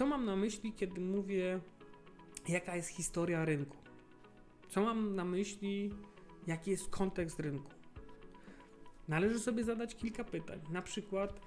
Co mam na myśli, kiedy mówię, jaka jest historia rynku? Co mam na myśli, jaki jest kontekst rynku? Należy sobie zadać kilka pytań. Na przykład,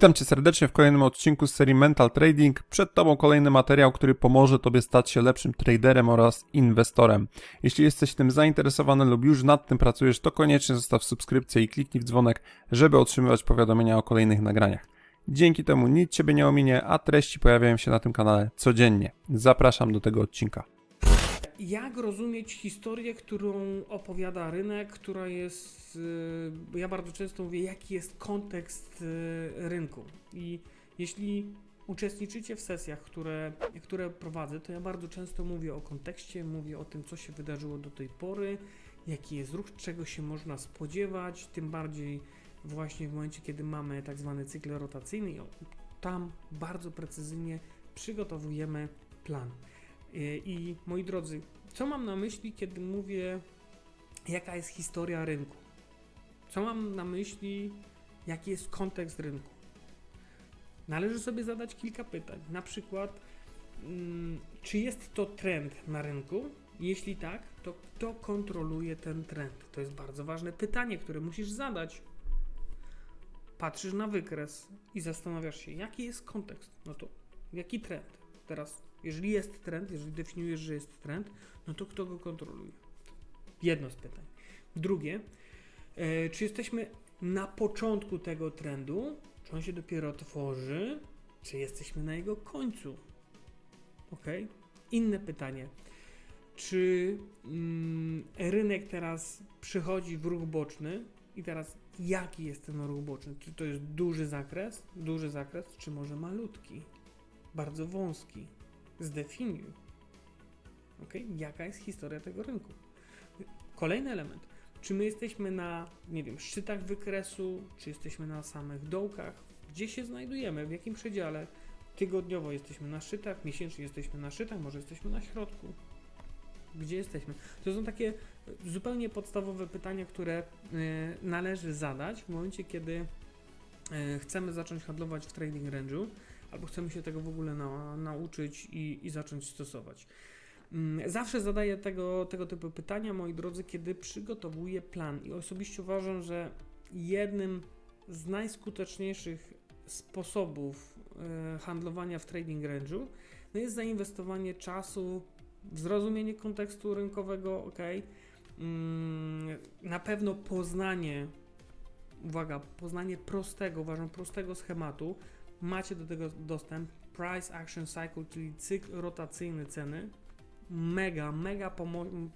Witam Cię serdecznie w kolejnym odcinku z serii Mental Trading. Przed Tobą kolejny materiał, który pomoże Tobie stać się lepszym traderem oraz inwestorem. Jeśli jesteś tym zainteresowany lub już nad tym pracujesz, to koniecznie zostaw subskrypcję i kliknij w dzwonek, żeby otrzymywać powiadomienia o kolejnych nagraniach. Dzięki temu nic Ciebie nie ominie, a treści pojawiają się na tym kanale codziennie. Zapraszam do tego odcinka. Jak rozumieć historię, którą opowiada rynek, która jest. y, Ja bardzo często mówię, jaki jest kontekst y, rynku. I jeśli uczestniczycie w sesjach, które, które prowadzę, to ja bardzo często mówię o kontekście, mówię o tym, co się wydarzyło do tej pory, jaki jest ruch, czego się można spodziewać, tym bardziej właśnie w momencie, kiedy mamy tak zwany cykl rotacyjny tam bardzo precyzyjnie przygotowujemy plan. Y, I moi drodzy, co mam na myśli, kiedy mówię, jaka jest historia rynku? Co mam na myśli, jaki jest kontekst rynku? Należy sobie zadać kilka pytań. Na przykład, mm, czy jest to trend na rynku? Jeśli tak, to kto kontroluje ten trend? To jest bardzo ważne pytanie, które musisz zadać. Patrzysz na wykres i zastanawiasz się, jaki jest kontekst. No to jaki trend? Teraz, jeżeli jest trend, jeżeli definiujesz, że jest trend, no to kto go kontroluje? Jedno z pytań. Drugie, e, czy jesteśmy na początku tego trendu, czy on się dopiero tworzy, czy jesteśmy na jego końcu? Ok? Inne pytanie. Czy mm, rynek teraz przychodzi w ruch boczny i teraz jaki jest ten ruch boczny? Czy to jest duży zakres, duży zakres, czy może malutki, bardzo wąski? Zdefiniuj. Ok? Jaka jest historia tego rynku? Kolejny element. Czy my jesteśmy na, nie wiem, szczytach wykresu, czy jesteśmy na samych dołkach? Gdzie się znajdujemy? W jakim przedziale? Tygodniowo jesteśmy na szczytach, miesięcznie jesteśmy na szczytach, może jesteśmy na środku. Gdzie jesteśmy? To są takie zupełnie podstawowe pytania, które e, należy zadać w momencie, kiedy e, chcemy zacząć handlować w trading range'u, albo chcemy się tego w ogóle na, nauczyć i, i zacząć stosować. Mm, Zawsze zadaję tego, tego typu pytania, moi drodzy, kiedy przygotowuję plan. I osobiście uważam, że jednym z najskuteczniejszych sposobów e, handlowania w trading range'u no jest zainwestowanie czasu w zrozumienie kontekstu rynkowego, ok. Mm, Na pewno poznanie, uwaga, poznanie prostego, uważam, prostego schematu. Macie do tego dostęp. Price Action Cycle, czyli cykl rotacyjny ceny mega, mega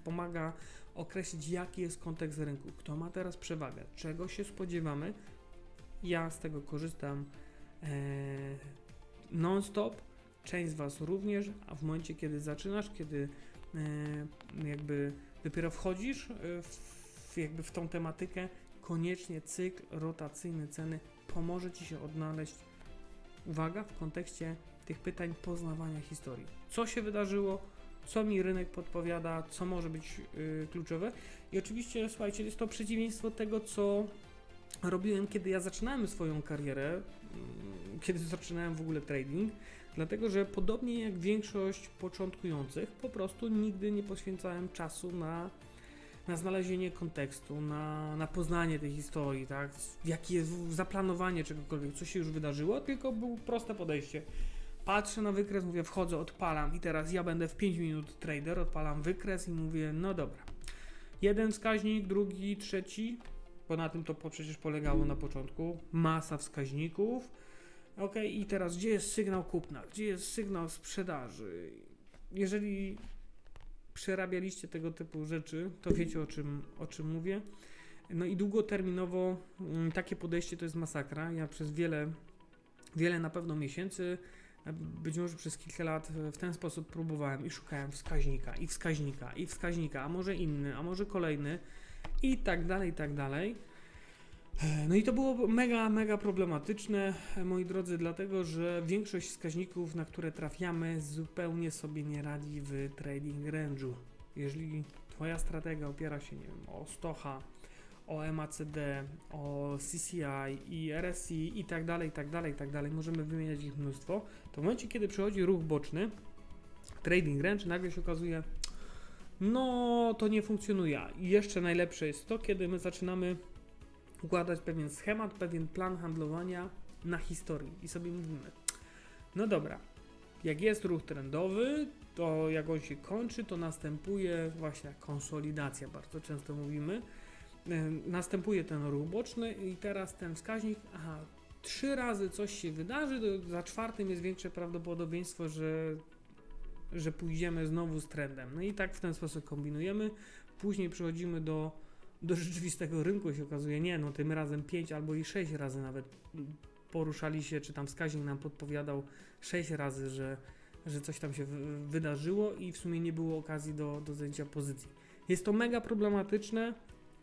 pomaga określić, jaki jest kontekst rynku, kto ma teraz przewagę, czego się spodziewamy. Ja z tego korzystam e, non-stop, część z Was również, a w momencie, kiedy zaczynasz, kiedy e, jakby dopiero wchodzisz e, w, jakby w tą tematykę, koniecznie cykl rotacyjny ceny pomoże Ci się odnaleźć, uwaga, w kontekście tych pytań poznawania historii. Co się wydarzyło, co mi rynek podpowiada, co może być y, kluczowe. I oczywiście, słuchajcie, jest to przeciwieństwo tego, co robiłem, kiedy ja zaczynałem swoją karierę, mm, kiedy zaczynałem w ogóle trading, dlatego że podobnie jak większość początkujących, po prostu nigdy nie poświęcałem czasu na, na znalezienie kontekstu, na, na poznanie tej historii, tak? Jakie jest zaplanowanie czegokolwiek, co się już wydarzyło, tylko było proste podejście patrzę na wykres, mówię, wchodzę, odpalam i teraz ja będę w 5 minut trader, odpalam wykres i mówię, no dobra. Jeden wskaźnik, drugi, trzeci, bo na tym to przecież polegało na początku. Masa wskaźników. Ok, i teraz gdzie jest sygnał kupna? Gdzie jest sygnał sprzedaży? Jeżeli przerabialiście tego typu rzeczy, to wiecie o czym, o czym mówię. No i długoterminowo mm, takie podejście to jest masakra. Ja przez wiele, wiele na pewno miesięcy być może przez kilka lat w ten sposób próbowałem i szukałem wskaźnika, i wskaźnika, i wskaźnika, a może inny, a może kolejny, i tak dalej, i tak dalej. E, No i to było mega, mega problematyczne, e, moi drodzy, dlatego że większość wskaźników, na które trafiamy, zupełnie sobie nie radzi w trading range'u. Jeżeli Twoja strategia opiera się, nie wiem, o Stocha, o MACD, o CCI i RSI i tak dalej, i tak dalej, i tak dalej, możemy wymieniać ich mnóstwo, to w momencie, kiedy przychodzi ruch boczny, trading range, nagle się okazuje, no to nie funkcjonuje. I jeszcze najlepsze jest to, kiedy my zaczynamy układać pewien schemat, pewien plan handlowania na historii i sobie mówimy, no dobra, jak jest ruch trendowy, to jak on się kończy, to następuje właśnie konsolidacja, bardzo często mówimy, następuje ten ruch boczny i teraz ten wskaźnik, aha, trzy razy coś się wydarzy, to za czwartym jest większe prawdopodobieństwo, że, że pójdziemy znowu z trendem. No i tak w ten sposób kombinujemy. Później przechodzimy do, do rzeczywistego rynku się okazuje, nie, no tym razem 5 albo i 6 razy nawet poruszali się, czy tam wskaźnik nam podpowiadał 6 razy, że, że coś tam się wy- wydarzyło i w sumie nie było okazji do, do zajęcia pozycji. Jest to mega problematyczne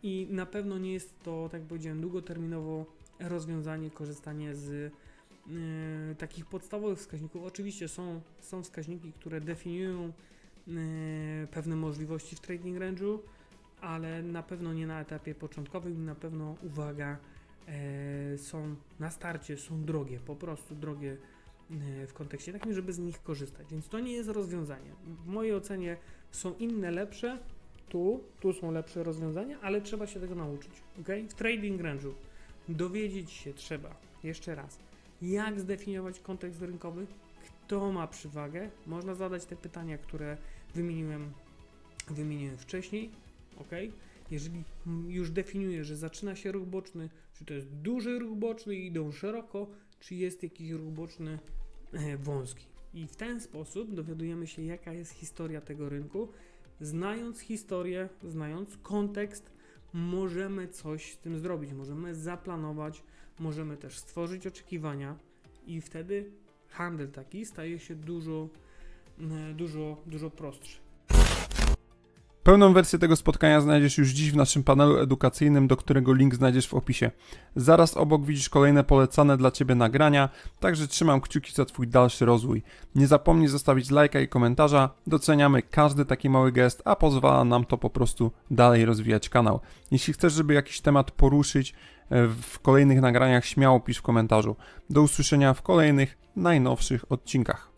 i na pewno nie jest to, tak jak powiedziałem, długoterminowo rozwiązanie, korzystanie z e, takich podstawowych wskaźników. Oczywiście są, są wskaźniki, które definiują e, pewne możliwości w trading range'u, ale na pewno nie na etapie początkowym na pewno uwaga e, są na starcie, są drogie, po prostu drogie e, w kontekście takim, żeby z nich korzystać. Więc to nie jest rozwiązanie. W mojej ocenie są inne lepsze, tu, tu są lepsze rozwiązania, ale trzeba się tego nauczyć. ok? W trading range'u dowiedzieć się trzeba, jeszcze raz, jak zdefiniować kontekst rynkowy, kto ma przywagę. Można zadać te pytania, które wymieniłem, wymieniłem wcześniej. Ok? Jeżeli już definiuję, że zaczyna się ruch boczny, czy to jest duży ruch boczny i idą szeroko, czy jest jakiś ruch boczny e, wąski. I w ten sposób dowiadujemy się, jaka jest historia tego rynku. Znając historię, znając kontekst, możemy coś z tym zrobić. Możemy zaplanować, możemy też stworzyć oczekiwania, i wtedy handel taki staje się dużo, e, dużo, dużo prostszy. Pełną wersję tego spotkania znajdziesz już dziś w naszym panelu edukacyjnym, do którego link znajdziesz w opisie. Zaraz obok widzisz kolejne polecane dla Ciebie nagrania, także trzymam kciuki za Twój dalszy rozwój. Nie zapomnij zostawić lajka i komentarza, doceniamy każdy taki mały gest, a pozwala nam to po prostu dalej rozwijać kanał. Jeśli chcesz, żeby jakiś temat poruszyć e, w kolejnych nagraniach, śmiało pisz w komentarzu. Do usłyszenia w kolejnych, najnowszych odcinkach.